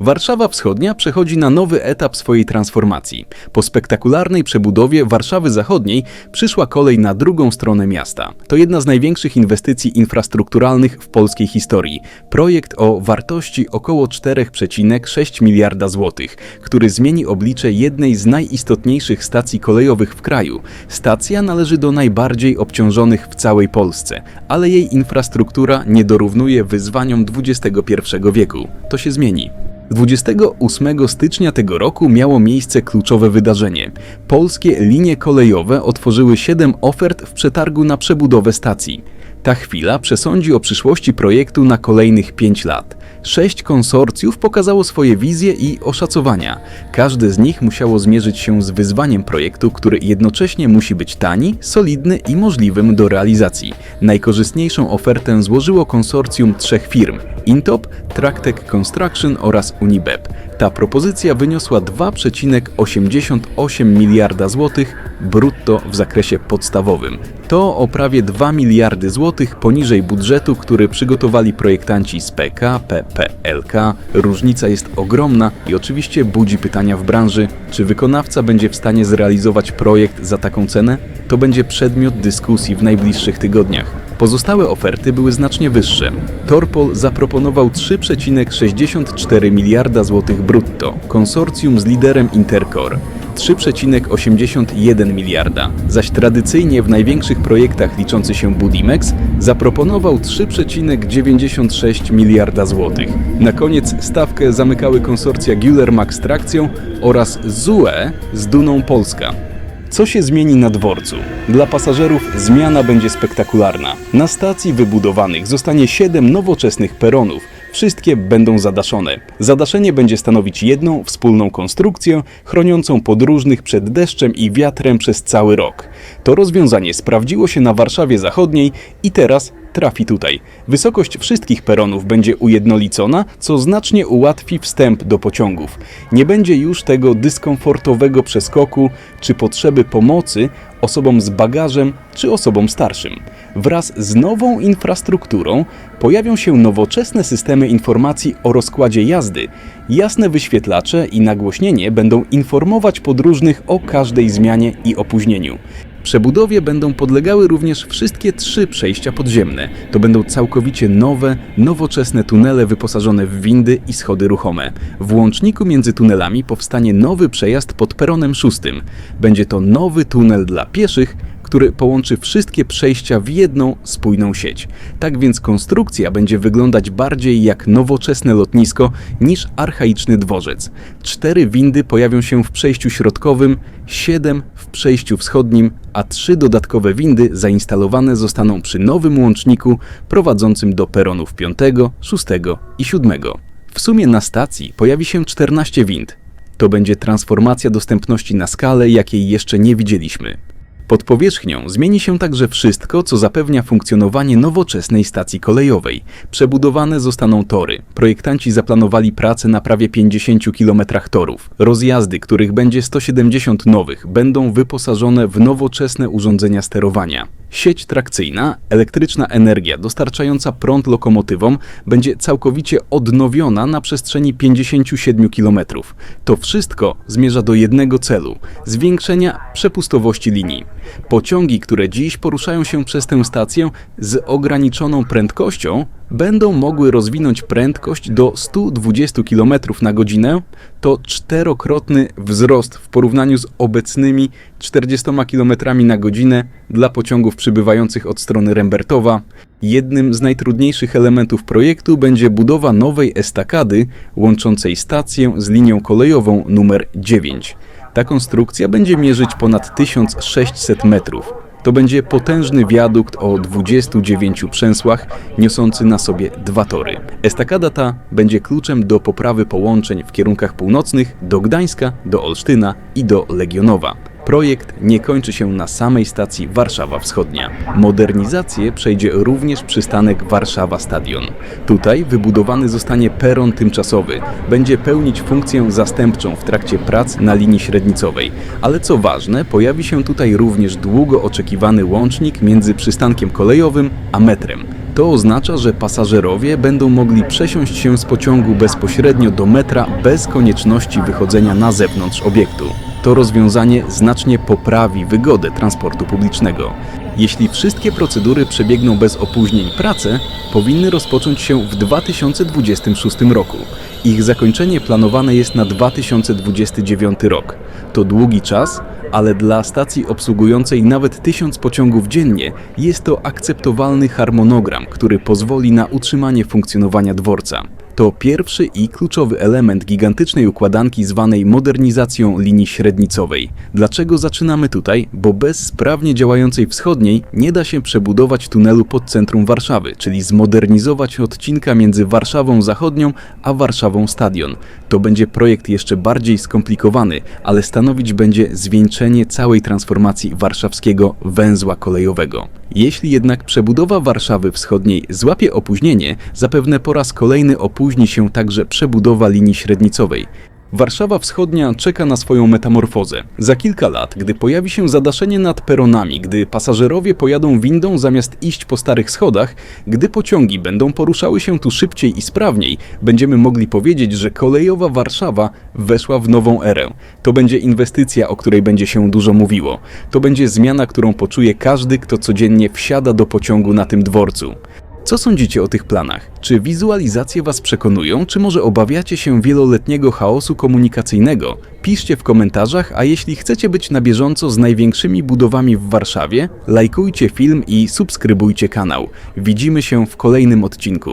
Warszawa Wschodnia przechodzi na nowy etap swojej transformacji. Po spektakularnej przebudowie Warszawy Zachodniej przyszła kolej na drugą stronę miasta. To jedna z największych inwestycji infrastrukturalnych w polskiej historii. Projekt o wartości około 4,6 miliarda złotych, który zmieni oblicze jednej z najistotniejszych stacji kolejowych w kraju. Stacja należy do najbardziej obciążonych w całej Polsce, ale jej infrastruktura nie dorównuje wyzwaniom XXI wieku. To się zmieni. 28 stycznia tego roku miało miejsce kluczowe wydarzenie. Polskie linie kolejowe otworzyły 7 ofert w przetargu na przebudowę stacji. Ta chwila przesądzi o przyszłości projektu na kolejnych 5 lat. Sześć konsorcjów pokazało swoje wizje i oszacowania. Każde z nich musiało zmierzyć się z wyzwaniem projektu, który jednocześnie musi być tani, solidny i możliwym do realizacji. Najkorzystniejszą ofertę złożyło konsorcjum trzech firm: Intop, Tractec Construction oraz Unibep. Ta propozycja wyniosła 2,88 miliarda złotych brutto w zakresie podstawowym. To o prawie 2 miliardy złotych poniżej budżetu, który przygotowali projektanci z PK, PPLK. Różnica jest ogromna i oczywiście budzi pytania w branży, czy wykonawca będzie w stanie zrealizować projekt za taką cenę? To będzie przedmiot dyskusji w najbliższych tygodniach. Pozostałe oferty były znacznie wyższe. Torpol zaproponował 3,64 miliarda złotych brutto, konsorcjum z liderem Intercore 3,81 miliarda, zaś tradycyjnie w największych projektach liczący się Budimex zaproponował 3,96 miliarda złotych. Na koniec stawkę zamykały konsorcja Güler z Trakcją oraz ZUE z Duną Polska. Co się zmieni na dworcu? Dla pasażerów zmiana będzie spektakularna. Na stacji wybudowanych zostanie 7 nowoczesnych peronów. Wszystkie będą zadaszone. Zadaszenie będzie stanowić jedną wspólną konstrukcję, chroniącą podróżnych przed deszczem i wiatrem przez cały rok. To rozwiązanie sprawdziło się na Warszawie Zachodniej i teraz trafi tutaj. Wysokość wszystkich peronów będzie ujednolicona, co znacznie ułatwi wstęp do pociągów. Nie będzie już tego dyskomfortowego przeskoku czy potrzeby pomocy osobom z bagażem czy osobom starszym. Wraz z nową infrastrukturą pojawią się nowoczesne systemy informacji o rozkładzie jazdy. Jasne wyświetlacze i nagłośnienie będą informować podróżnych o każdej zmianie i opóźnieniu. Przebudowie będą podlegały również wszystkie trzy przejścia podziemne. To będą całkowicie nowe, nowoczesne tunele wyposażone w windy i schody ruchome. W łączniku między tunelami powstanie nowy przejazd pod peronem szóstym. Będzie to nowy tunel dla pieszych, który połączy wszystkie przejścia w jedną spójną sieć. Tak więc konstrukcja będzie wyglądać bardziej jak nowoczesne lotnisko niż archaiczny dworzec. Cztery windy pojawią się w przejściu środkowym, siedem w przejściu wschodnim, a trzy dodatkowe windy zainstalowane zostaną przy nowym łączniku prowadzącym do peronów 5, 6 i 7. W sumie na stacji pojawi się 14 wind. To będzie transformacja dostępności na skalę, jakiej jeszcze nie widzieliśmy. Pod powierzchnią zmieni się także wszystko, co zapewnia funkcjonowanie nowoczesnej stacji kolejowej. Przebudowane zostaną tory. Projektanci zaplanowali pracę na prawie 50 km torów. Rozjazdy, których będzie 170 nowych, będą wyposażone w nowoczesne urządzenia sterowania. Sieć trakcyjna, elektryczna energia dostarczająca prąd lokomotywom będzie całkowicie odnowiona na przestrzeni 57 km. To wszystko zmierza do jednego celu zwiększenia przepustowości linii. Pociągi, które dziś poruszają się przez tę stację z ograniczoną prędkością, będą mogły rozwinąć prędkość do 120 km na godzinę, to czterokrotny wzrost w porównaniu z obecnymi 40 km na godzinę dla pociągów przybywających od strony Rembertowa. Jednym z najtrudniejszych elementów projektu będzie budowa nowej estakady łączącej stację z linią kolejową numer 9. Ta konstrukcja będzie mierzyć ponad 1600 metrów. To będzie potężny wiadukt o 29 przęsłach, niosący na sobie dwa tory. Estakada ta będzie kluczem do poprawy połączeń w kierunkach północnych do Gdańska, do Olsztyna i do Legionowa. Projekt nie kończy się na samej stacji Warszawa Wschodnia. Modernizację przejdzie również przystanek Warszawa Stadion. Tutaj wybudowany zostanie peron tymczasowy. Będzie pełnić funkcję zastępczą w trakcie prac na linii średnicowej. Ale co ważne, pojawi się tutaj również długo oczekiwany łącznik między przystankiem kolejowym a metrem. To oznacza, że pasażerowie będą mogli przesiąść się z pociągu bezpośrednio do metra bez konieczności wychodzenia na zewnątrz obiektu. To rozwiązanie znacznie poprawi wygodę transportu publicznego. Jeśli wszystkie procedury przebiegną bez opóźnień, prace powinny rozpocząć się w 2026 roku. Ich zakończenie planowane jest na 2029 rok. To długi czas, ale dla stacji obsługującej nawet 1000 pociągów dziennie jest to akceptowalny harmonogram, który pozwoli na utrzymanie funkcjonowania dworca. To pierwszy i kluczowy element gigantycznej układanki zwanej modernizacją linii średnicowej. Dlaczego zaczynamy tutaj? Bo bez sprawnie działającej wschodniej nie da się przebudować tunelu pod centrum Warszawy, czyli zmodernizować odcinka między Warszawą Zachodnią a Warszawą Stadion. To będzie projekt jeszcze bardziej skomplikowany, ale stanowić będzie zwieńczenie całej transformacji warszawskiego węzła kolejowego. Jeśli jednak przebudowa Warszawy Wschodniej złapie opóźnienie, zapewne po raz kolejny opóźni się także przebudowa linii średnicowej. Warszawa Wschodnia czeka na swoją metamorfozę. Za kilka lat, gdy pojawi się zadaszenie nad peronami, gdy pasażerowie pojadą windą zamiast iść po starych schodach, gdy pociągi będą poruszały się tu szybciej i sprawniej, będziemy mogli powiedzieć, że kolejowa Warszawa weszła w nową erę. To będzie inwestycja, o której będzie się dużo mówiło. To będzie zmiana, którą poczuje każdy, kto codziennie wsiada do pociągu na tym dworcu. Co sądzicie o tych planach? Czy wizualizacje Was przekonują, czy może obawiacie się wieloletniego chaosu komunikacyjnego? Piszcie w komentarzach, a jeśli chcecie być na bieżąco z największymi budowami w Warszawie, lajkujcie film i subskrybujcie kanał. Widzimy się w kolejnym odcinku.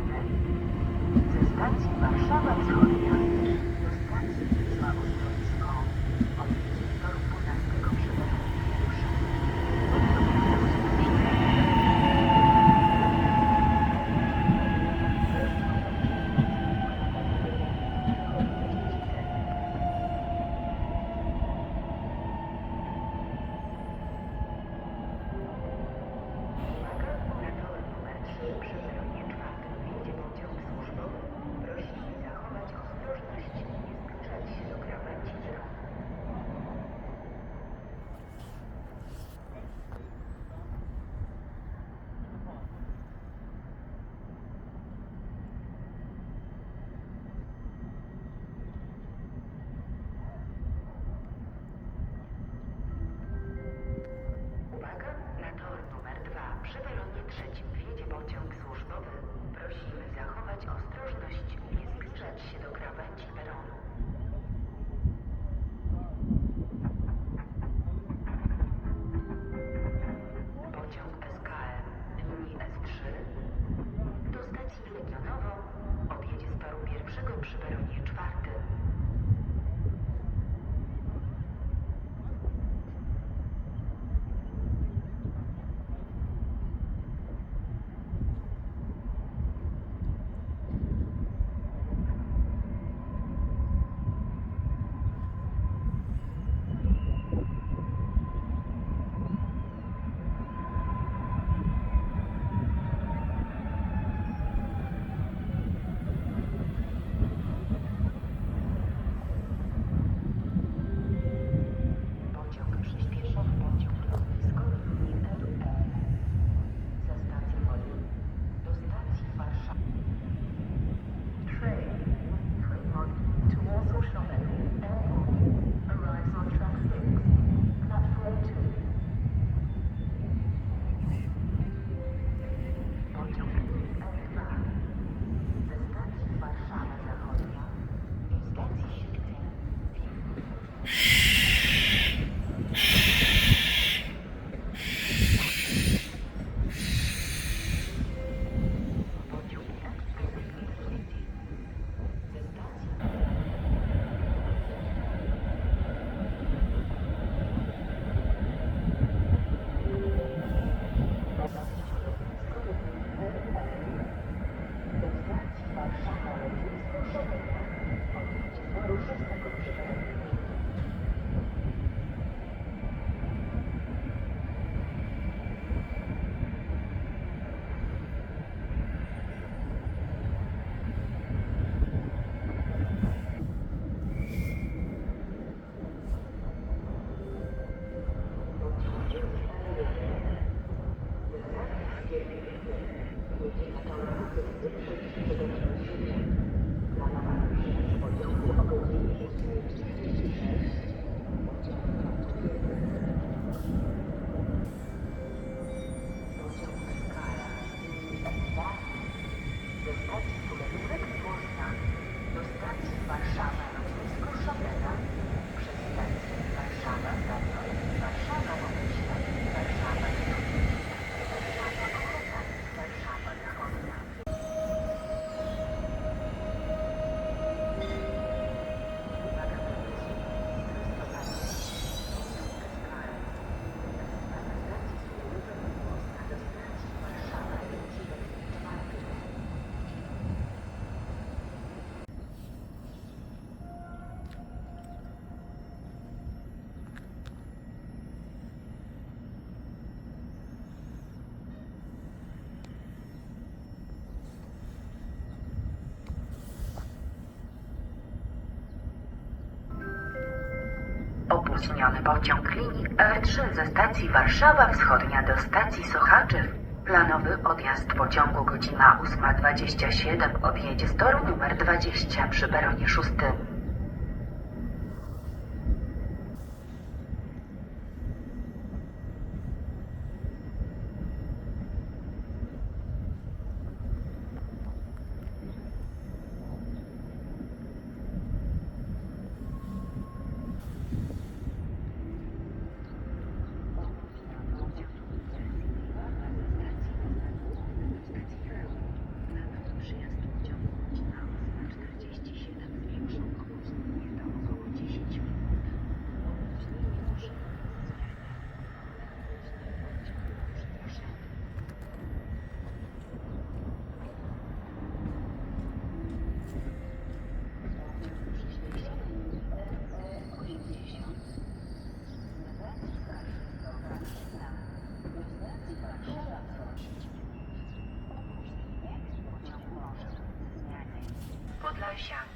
Specjalny ze stacji Warszawa Wschodnia Zwolniony pociąg linii R3 ze stacji Warszawa Wschodnia do stacji Sochaczew. Planowy odjazd pociągu godzina 8.27 odjedzie z toru numer 20 przy peronie 6. 想。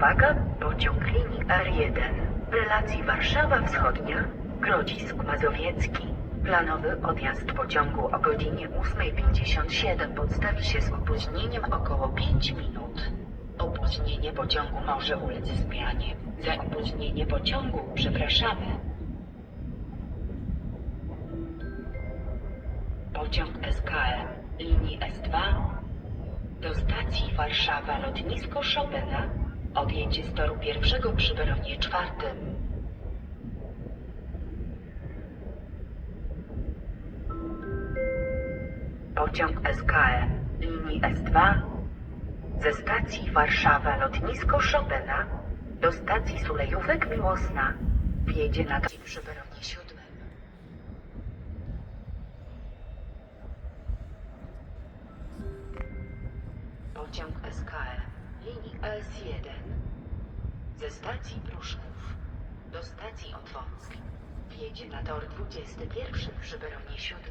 Uwaga, pociąg linii R1, relacji Warszawa Wschodnia, Grodzisk Mazowiecki. Planowy odjazd pociągu o godzinie 8.57 podstawi się z opóźnieniem około 5 minut. Opóźnienie pociągu może ulec zmianie. Za opóźnienie pociągu przepraszamy. Pociąg SKM linii S2 do stacji Warszawa Lotnisko Chopina odjedzie z pierwszego przy peronie czwartym. Pociąg SKM linii S2 ze stacji Warszawa Lotnisko Chopina do stacji Sulejówek Miłosna wjedzie na przy peronie S1 ze stacji Pruszków do stacji Otwocki wjedzie na tor 21 przy peronie 7.